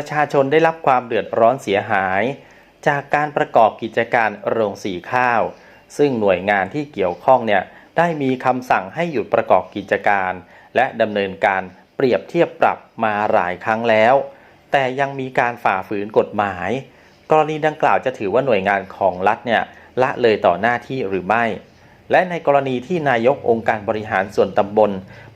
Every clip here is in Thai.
ประชาชนได้รับความเดือดร้อนเสียหาย จากการประกอบกิจการโรงสีข้าว ซึ่งหน่วยงานที่เกี่ยวข้องเนี่ยได้มีคำสั่งให้หยุดประกอบกิจการ และดำเนินการเปรียบเทียบปรับมาหลายครั้งแล้ว แต่ยังมีการฝ่าฝืนกฎหมาย กรณีดังกล่าวจะถือว่าหน่วยงานของรัฐเนี่ยละเลยต่อหน้าที่หรือไม่ และในกรณีที่นายกองค์การบริหารส่วนตำบล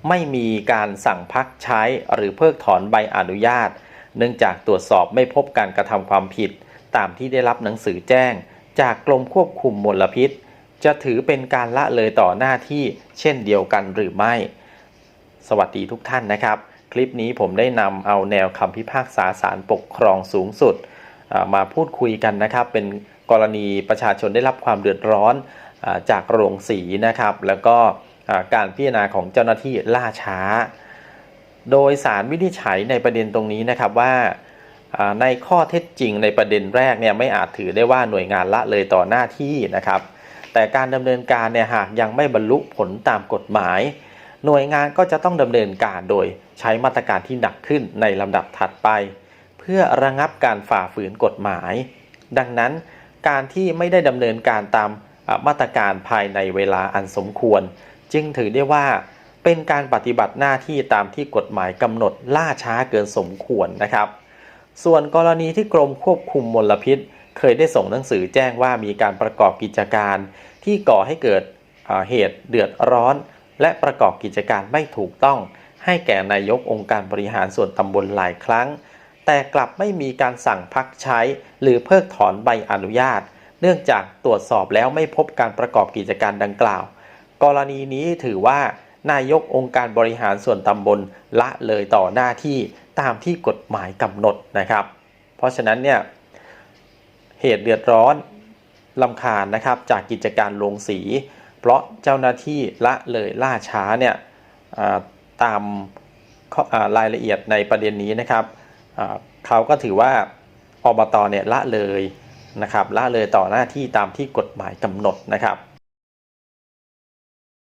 ไม่มีการสั่งพักใช้หรือเพิกถอนใบอนุญาต เนื่องจากตรวจสอบไม่พบการกระทำความผิด ตามที่ได้รับหนังสือแจ้ง จากกรมควบคุมมลพิษ จะถือเป็นการละเลยต่อหน้าที่เช่นเดียวกันหรือไม่ สวัสดีทุกท่านนะครับ คลิปนี้ผมได้นำเอาแนวคำพิพากษาศาลปกครองสูงสุด มาพูดคุยกันนะครับ เป็นกรณีประชาชนได้รับความเดือดร้อนจากโรงสีนะครับ แล้วก็การพิจารณาของเจ้าหน้าที่ล่าช้า โดยสารวินิจฉัยในประเด็นตรงนี้นะครับว่าในข้อเท็จจริงในประเด็นแรกเนี่ยไม่อาจถือได้ว่าหน่วยงานละเลยต่อหน้าที่นะครับ แต่การดำเนินการเนี่ยหากยังไม่บรรลุผลตามกฎหมาย หน่วยงานก็จะต้องดำเนินการโดยใช้มาตรการที่หนักขึ้นในลำดับถัดไป เพื่อระงับการฝ่าฝืนกฎหมาย ดังนั้นการที่ไม่ได้ดำเนินการตามมาตรการภายในเวลาอันสมควร จึงถือได้ว่า เป็นการปฏิบัติหน้าที่ตามที่กฎหมายกำหนดล่าช้าเกินสมควรนะครับ ส่วนกรณีที่กรมควบคุมมลพิษ เคยได้ส่งหนังสือแจ้งว่ามีการประกอบกิจการ ที่ก่อให้เกิดเหตุเดือดร้อน และประกอบกิจการไม่ถูกต้อง ให้แก่นายกองค์การบริหารส่วนตำบลหลายครั้ง แต่กลับไม่มีการสั่งพักใช้ หรือเพิกถอนใบอนุญาต เนื่องจากตรวจสอบแล้วไม่พบการประกอบกิจการดังกล่าว กรณีนี้ถือว่า นายกองค์การบริหารส่วนตำบลละเลยต่อหน้าที่ตามที่กฎหมายกำหนดนะครับ เพราะฉะนั้นเนี่ยเหตุเดือดร้อนลำคาญนะครับจากกิจการโรงสี เพราะเจ้าหน้าที่ละเลยล่าช้าเนี่ยตามรายละเอียดในประเด็นนี้นะครับเขาก็ถือว่าอบตเนี่ยละเลยนะครับละเลยต่อหน้าที่ตามที่กฎหมายกำหนดนะครับ